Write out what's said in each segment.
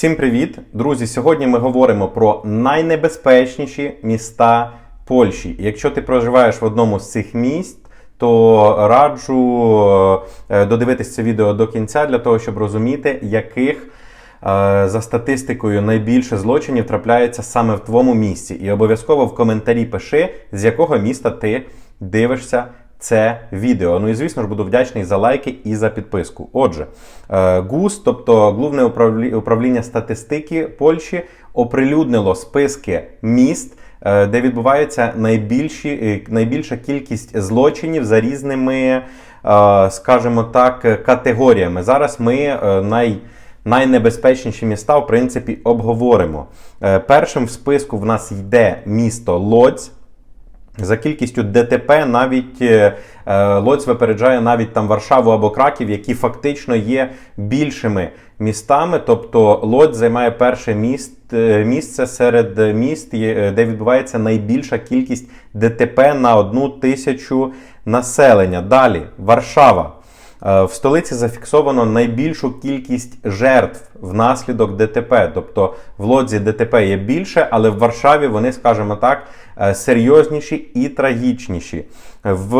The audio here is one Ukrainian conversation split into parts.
Всім привіт, друзі! Сьогодні ми говоримо про найнебезпечніші міста Польщі. Якщо ти проживаєш в одному з цих міст, то раджу е, додивитись це відео до кінця для того, щоб розуміти, яких е, за статистикою найбільше злочинів трапляється саме в твоєму місці. І обов'язково в коментарі пиши, з якого міста ти дивишся це відео. Ну і звісно ж буду вдячний за лайки і за підписку. Отже, е, ГУС, тобто Головне управління статистики Польщі, оприлюднило списки міст. е, Де відбувається найбільші, е, найбільша кількість злочинів за різними, скажімо так, категоріями. Зараз ми най, найнебезпечніші міста, в принципі, обговоримо. Першим в списку в нас йде місто Лодзь. За кількістю ДТП навіть е, е, випереджає навіть там Варшаву або Краків, які фактично є більшими містами. Тобто Лоць займає перше міст, е, місце серед міст, де відбувається найбільша кількість ДТП на одну тисячу населення. Далі Варшава. Е, В столиці зафіксовано найбільшу кількість жертв внаслідок ДТП. Тобто в Лодзі ДТП є більше, але в Варшаві вони, скажімо так, е, серйозніші і трагічніші. В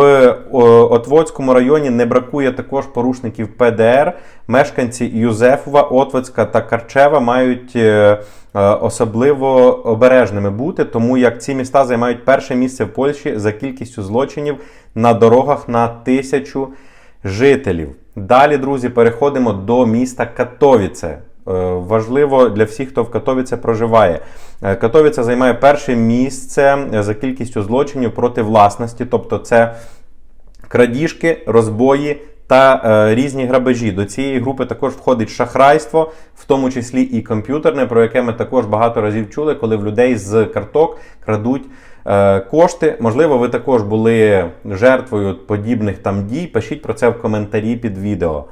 Отводському районі не бракує також порушників ПДР. Мешканці Юзефова, Отводська та Карчева мають е, особливо обережними бути, тому як ці міста займають перше місце в Польщі за кількістю злочинів на дорогах на тисячу жителів. Далі, друзі, переходимо до міста Катовіце. Е, Важливо для всіх, хто в Катовіце проживає. Е, Катовіце займає перше місце е, за кількістю злочинів проти власності, тобто це крадіжки, розбої та е, різні грабежі. До цієї групи також входить шахрайство, в тому числі і комп'ютерне, про яке ми також багато разів чули, коли в людей з карток крадуть. Е, Кошти, можливо, ви також були жертвою подібних там дій. Пишіть про це в коментарі під відео.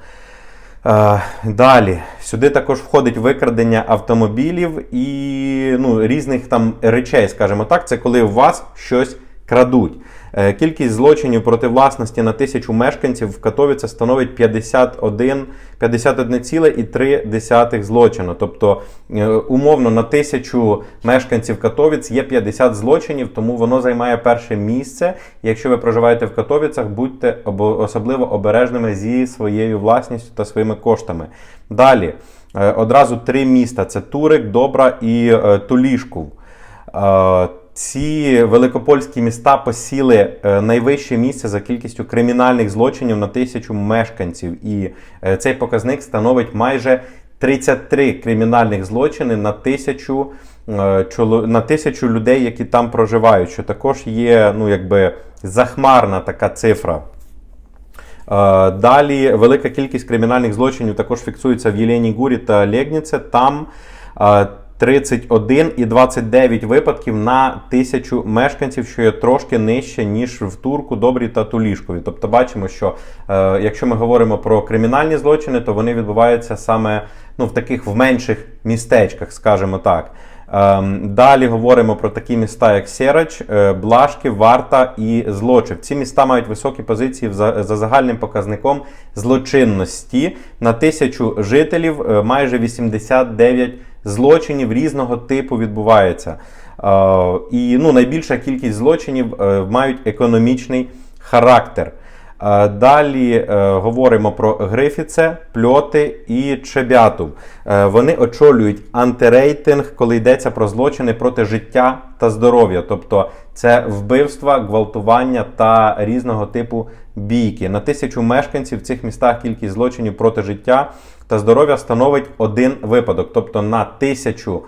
Е, Далі сюди також входить викрадення автомобілів і ну, різних там речей, скажімо так, це коли у вас щось крадуть. Е, Кількість злочинів проти власності на тисячу мешканців в Катовіце становить 51, 51,3 злочину. Тобто, е, умовно, на тисячу мешканців Катовіць є 50 злочинів, тому воно займає перше місце. Якщо ви проживаєте в Катовіцях, будьте особливо обережними зі своєю власністю та своїми коштами. Далі, е, одразу три міста: це Турик, Добра і Тулішков. Ці великопольські міста посіли е, найвище місце за кількістю кримінальних злочинів на тисячу мешканців, і е, цей показник становить майже 33 кримінальних злочини на тисячу, е, на тисячу людей, які там проживають, що також є ну, якби захмарна така цифра. Далі велика кількість кримінальних злочинів також фіксується в Єлені Гурі та Лєгніце. Там 31 і 29 випадків на тисячу мешканців, що є трошки нижче, ніж в Турку, Добрі та Тулішкові. Тобто бачимо, що е, якщо ми говоримо про кримінальні злочини, то вони відбуваються саме ну, в таких в менших містечках, скажімо так. Ем, Далі говоримо про такі міста, як Сєрач, е, Блашки, Варта і Злочев. Ці міста мають високі позиції за, за загальним показником злочинності. На тисячу жителів е, майже 89 злочинів різного типу відбувається. Е, І ну, найбільша кількість злочинів е, мають економічний характер. Е, Далі е, говоримо про Грифіце, Пльоти і Чебяту. Е, Вони очолюють антирейтинг, коли йдеться про злочини проти життя та здоров'я. Тобто це вбивства, гвалтування та різного типу бійки. На тисячу мешканців в цих містах кількість злочинів проти життя та здоров'я становить один випадок. Тобто на тисячу.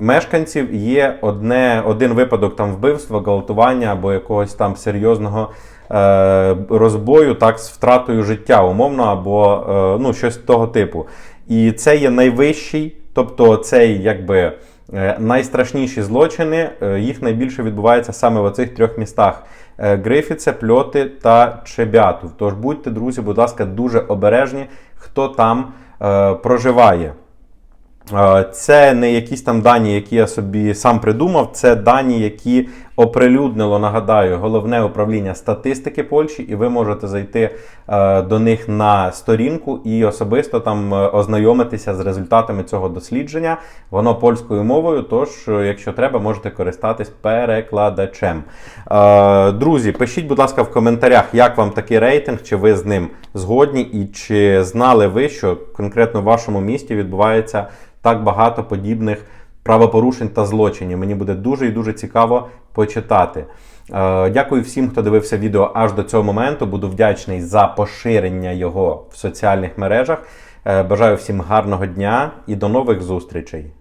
Мешканців є одне, один випадок там вбивства, гвалтування або якогось там серйозного е, розбою, так, з втратою життя, умовно, або е, ну, щось того типу. І це є найвищий, тобто цей якби е, найстрашніші злочини, е, їх найбільше відбувається саме в оцих трьох містах: Е, Грифіце, Пльоти та Чебятов. Тож будьте, друзі, будь ласка, дуже обережні, хто там е, проживає. Е, Це не якісь там дані, які я собі сам придумав, це дані, які оприлюднило, нагадаю, головне управління статистики Польщі, і ви можете зайти е, до них на сторінку і особисто там е, ознайомитися з результатами цього дослідження. Воно польською мовою, тож, е, якщо треба, можете користатись перекладачем. Е, друзі, пишіть, будь ласка, в коментарях, як вам такий рейтинг, чи ви з ним згодні, і чи знали ви, що конкретно в вашому місті відбувається так багато подібних правопорушень та злочинів. Мені буде дуже і дуже цікаво почитати. Е, Дякую всім, хто дивився відео аж до цього моменту. Буду вдячний за поширення його в соціальних мережах. Е, Бажаю всім гарного дня і до нових зустрічей.